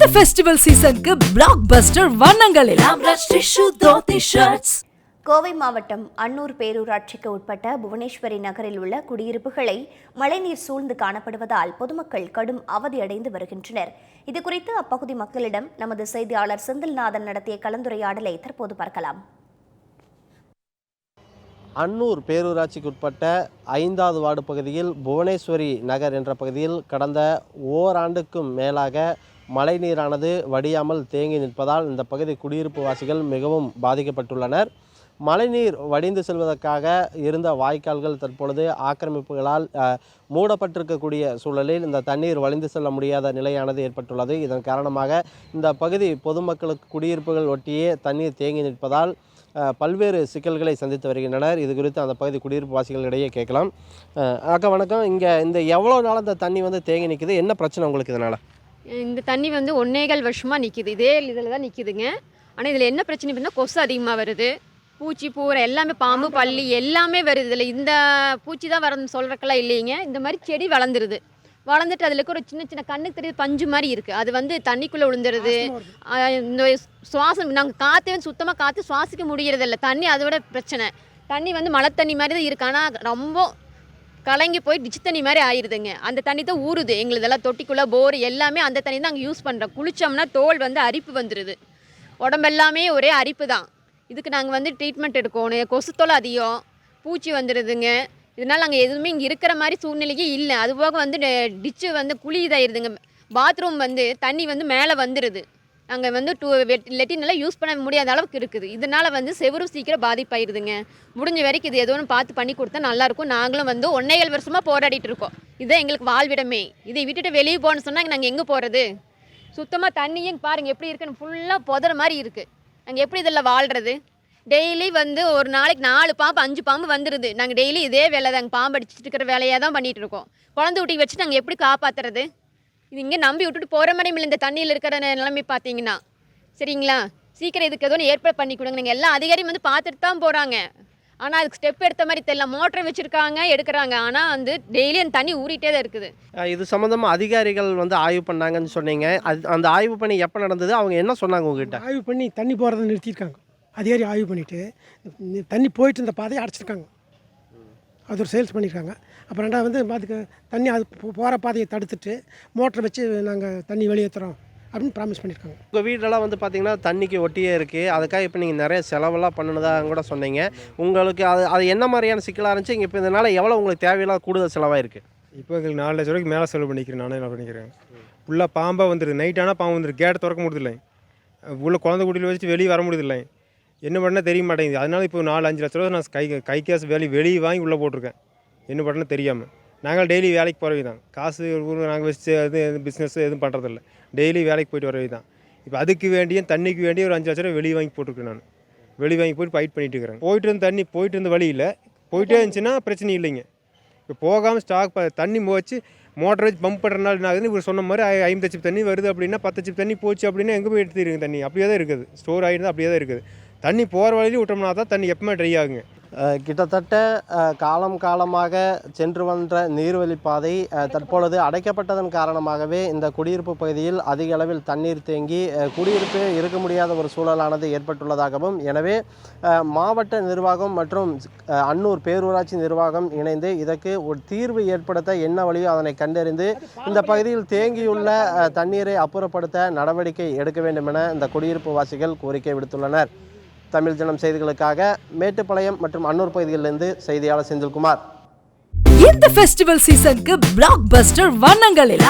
இந்த ஃபெஸ்டிவல் சீசனுக்கு பிளாக் பஸ்டர் வண்ணங்களில் கோவை மாவட்டம் அன்னூர் பேரூராட்சிக்கு உட்பட்ட புவனேஸ்வரி நகரில் உள்ள குடியிருப்புகளை மழைநீர் சூழ்ந்து காணப்படுவதால் பொதுமக்கள் கடும் அவதியடைந்து வருகின்றனர். இதுகுறித்து அப்பகுதி மக்களிடம் நமது செய்தியாளர் செந்தில்நாதன் நடத்திய கலந்துரையாடலை தற்போது பார்க்கலாம். அன்னூர் பேரூராட்சிக்கு உட்பட்ட ஐந்தாவது வார்டு பகுதியில் புவனேஸ்வரி நகர் என்ற பகுதியில் கடந்த ஓராண்டுக்கும் மேலாக மழைநீரானது வடியாமல் தேங்கி நிற்பதால் இந்த பகுதி குடியிருப்பு வாசிகள் மிகவும் பாதிக்கப்பட்டுள்ளனர். மழைநீர் வடிந்து செல்வதற்காக இருந்த வாய்க்கால்கள் தற்பொழுது ஆக்கிரமிப்புகளால் மூடப்பட்டிருக்கக்கூடிய சூழலில் இந்த தண்ணீர் வழிந்து செல்ல முடியாத நிலையானது ஏற்பட்டுள்ளது. இதன் காரணமாக இந்த பகுதி பொதுமக்களுக்கு குடியிருப்புகள் ஒட்டியே தண்ணீர் தேங்கி நிற்பதால் பல்வேறு சிக்கல்களை சந்தித்து வருகின்றனர். இது குறித்து அந்த பகுதி குடியிருப்பு வாசிகளிடையே கேட்கலாம் அக்கா வணக்கம். இங்கே இந்த எவ்வளோ நாள் இந்த தண்ணி வந்து தேங்கி நிற்குது என்ன பிரச்சனை உங்களுக்கு இதனால்? இந்த தண்ணி வந்து ஒன்னேகால் வருஷமாக நிற்கிது இதே இதில் தான் நிற்கிதுங்க ஆனால் இதில் என்ன பிரச்சனை அப்படின்னா கொசு அதிகமாக வருது. பூச்சி பூரை எல்லாமே பாம்பு பல்லி எல்லாமே வருது. இதில் இந்த பூச்சி தான் வரணும்னு சொல்கிறக்கெல்லாம் இல்லைங்க. இந்த மாதிரி செடி வளர்ந்துருது. வளர்ந்துட்டு அதில் இருக்க ஒரு சின்ன சின்ன கண்ணுக்கு தெரியுது பஞ்சு மாதிரி இருக்குது அது வந்து தண்ணிக்குள்ளே விழுந்துருது இந்த சுவாசம் நாங்கள் காற்றே வந்து சுத்தமாக காற்று சுவாசிக்க முடியறதில்ல. தண்ணி அதை விட பிரச்சனை. தண்ணி வந்து மழை தண்ணி மாதிரி தான் இருக்குது ஆனால் ரொம்ப கலங்கி போய் டிச்சு தண்ணி மாதிரி ஆயிடுதுங்க அந்த தண்ணி தான் ஊறுது. எங்களுதெல்லாம் தொட்டிக்குள்ளே போர் எல்லாமே அந்த தண்ணி தான் அங்கே யூஸ் பண்ணுறோம் குளித்தோம்னா தோல் வந்து அரிப்பு வந்துடுது உடம்பெல்லாமே ஒரே அரிப்பு தான். இதுக்கு நாங்கள் வந்து ட்ரீட்மெண்ட் எடுக்கணும். கொசுத்தொலை அதிகம். பூச்சி வந்துடுதுங்க இதனால் நாங்கள் எதுவுமே இங்கே இருக்கிற மாதிரி சூழ்நிலையே இல்லை. அது போக வந்து டிச்சு வந்து குழி இதாயிருதுங்க. பாத்ரூம் வந்து தண்ணி வந்து மேலே வந்துடுது நாங்கள் வந்து டூ லெட்டினெல்லாம் யூஸ் பண்ண முடியாத அளவுக்கு இருக்குது. இதனால் வந்து செவரும் சீக்கிரம் பாதிப்பாயிருதுங்க. முடிஞ்ச வரைக்கும் இது ஏதோ ஒன்று பார்த்து பண்ணி கொடுத்தா நல்லாயிருக்கும். நாங்களும் வந்து ஒன்னேகள் வருஷமாக போராடிட்டு இருக்கோம். இதுதான் எங்களுக்கு வாழ்விடமே. இதை விட்டுட்டு வெளியே போகணும்னு சொன்னால் நாங்கள் எங்கே போகிறது சுத்தமாக தண்ணியும் பாருங்கள் எப்படி இருக்குன்னு ஃபுல்லாக புதற மாதிரி இருக்குது நாங்கள் எப்படி இதில் வாழ்கிறது டெய்லி வந்து ஒரு நாளைக்கு நாலு பாம்பு அஞ்சு பாம்பு வந்துடுது நாங்கள் டெய்லி இதே வேலை தாங்க பாம்பு அடிச்சிட்டு இருக்கிற வேலையாக தான் பண்ணிகிட்டு இருக்கோம். குழந்தை ஊட்டி வச்சு நாங்கள் எப்படி காப்பாற்றுறது இது இங்கே நம்பி விட்டுட்டு போகிற மாதிரி இல்லை இந்த தண்ணியில் இருக்கிற நிலைமை பார்த்தீங்கன்னா சரிங்களா? சீக்கிரம் இதுக்கு எதுவும் ஏற்பாடு பண்ணி கொடுங்க. நீங்கள் எல்லா அதிகாரியும் வந்து பார்த்துட்டு தான் போகிறாங்க ஆனால் அதுக்கு ஸ்டெப் எடுத்த மாதிரி தெரியல. மோட்டர் வச்சுருக்காங்க எடுக்கிறாங்க. ஆனால் வந்து டெய்லி அந்த தண்ணி ஊறிட்டே தான் இருக்குது. இது சம்மந்தமாக அதிகாரிகள் வந்து ஆய்வு பண்ணாங்கன்னு சொன்னீங்க. அது அந்த ஆய்வு பணி எப்போ நடந்தது? அவங்க என்ன சொன்னாங்க உங்ககிட்ட? ஆய்வு பண்ணி தண்ணி போகிறத நிறுத்தியிருக்காங்க. அதிகாரி ஆய்வு பண்ணிவிட்டு தண்ணி போயிட்டு இருந்த பாதையை அடைச்சிருக்காங்க. அது ஒரு சேல்ஸ் பண்ணியிருக்காங்க அப்புறம் ரெண்டாவது வந்து அதுக்கு தண்ணி அது போகிற பாதையை தடுத்துட்டு மோட்டர் வச்சு நாங்கள் தண்ணி வெளியேற்றுறோம் அப்படின்னு ப்ராமிஸ் பண்ணியிருக்காங்க உங்கள் வீடெல்லாம் வந்து பார்த்தீங்கன்னா தண்ணிக்கு ஒட்டியே இருக்குது அதுக்காக இப்போ நீங்கள் நிறைய செலவெல்லாம் பண்ணுனதாக கூட சொன்னீங்க. உங்களுக்கு அது அது என்ன மாதிரியான சிக்கலாக இருந்துச்சு? இங்கே இப்போ இதனால் எவ்வளோ உங்களுக்கு தேவையில்லாத கூடுதல் செலவாக இருக்குது இப்போ எங்களுக்கு நாலு லட்ச ரூபாய்க்கு மேலே செலவு பண்ணிக்கிறேன். நானே என்ன பண்ணிக்கிறேன்? ஃபுல்லாக பாம்பாக வந்துடுது நைட் ஆனால் பாம்பு வந்துடுது கேட்டை திறக்க முடியதில்லை உள்ள குழந்தை குட்டியில் வச்சுட்டு வெளியே வர முடியதில்லை என்ன பண்ணால் தெரிய மாட்டேங்குது. அதனால இப்போ நாலு அஞ்சு லட்ச ரூபா நான் கை கை காசு வேலை வெளியே வாங்கி உள்ளே போட்டிருக்கேன். என்ன பண்ணணும் தெரியாமல் நாங்கள் டெய்லி வேலைக்கு போகிறவை தான் காசு நாங்கள் வச்சு அது பிஸ்னஸ் எதுவும் பண்ணுறதில்ல டெய்லி வேலைக்கு போயிட்டு வரவை தான் இப்போ அதுக்கு வேண்டியும் தண்ணிக்கு வேண்டிய ஒரு அஞ்சு லட்ச ரூபா வெளியே வாங்கி போட்டிருக்கேன் நான். வெளியே வாங்கி போயிட்டு ஃபைட் பண்ணிட்டு இருக்கிறேன். போயிட்டு இருந்த தண்ணி போயிட்டு இருந்த வழியில் போயிட்டே இருந்துச்சுன்னா பிரச்சனை இல்லைங்க. இப்போ போகாமல் ஸ்டாக் தண்ணி போச்சு மோட்டர் வச்சு பம்ப் பண்ணுறனால என்ன ஆகுதுன்னு இவர் சொன்ன மாதிரி ஐ- ஐம்பது சிப் தண்ணி வருது அப்படின்னா பத்து சிப் தண்ணி போச்சு அப்படின்னா எங்கே போய் எடுத்துருங்க தண்ணி? அப்படியே தான் இருக்குது. ஸ்டோர் ஆகிடுது அப்படியே தான் இருக்குது. தண்ணி போகிற வழியில் விட்டோம்னா தான் தண்ணி எப்பவுமே ட்ரை ஆகுங்க. கிட்டத்தட்ட காலம் காலமாக சென்று வந்த நீர்வழி பாதை தற்பொழுது அடைக்கப்பட்டதன் காரணமாகவே இந்த குடியிருப்பு பகுதியில் அதிக அளவில் தண்ணீர் தேங்கி குடியிருப்பு இருக்க முடியாத ஒரு சூழலானது ஏற்பட்டுள்ளதாகவும் எனவே மாவட்ட நிர்வாகம் மற்றும் அன்னூர் பேரூராட்சி நிர்வாகம் இணைந்து இதற்கு ஒரு தீர்வு ஏற்படுத்த என்ன வழியோ அதனை கண்டறிந்து இந்த பகுதியில் தேங்கியுள்ள தண்ணீரை அப்புறப்படுத்த நடவடிக்கை எடுக்க வேண்டும் என இந்த குடியிருப்பு வாசிகள் கோரிக்கை விடுத்துள்ளனர். தமிழ் ஜனம் செய்திகளுக்காக மேட்டுப்பாளையம் மற்றும் அன்னூர் பகுதிகளிலிருந்து செய்தியாளர் செந்தில்குமார். இந்த ஃபெஸ்டிவல் சீசனுக்கு பிளாக் பஸ்டர் வண்ணங்களில்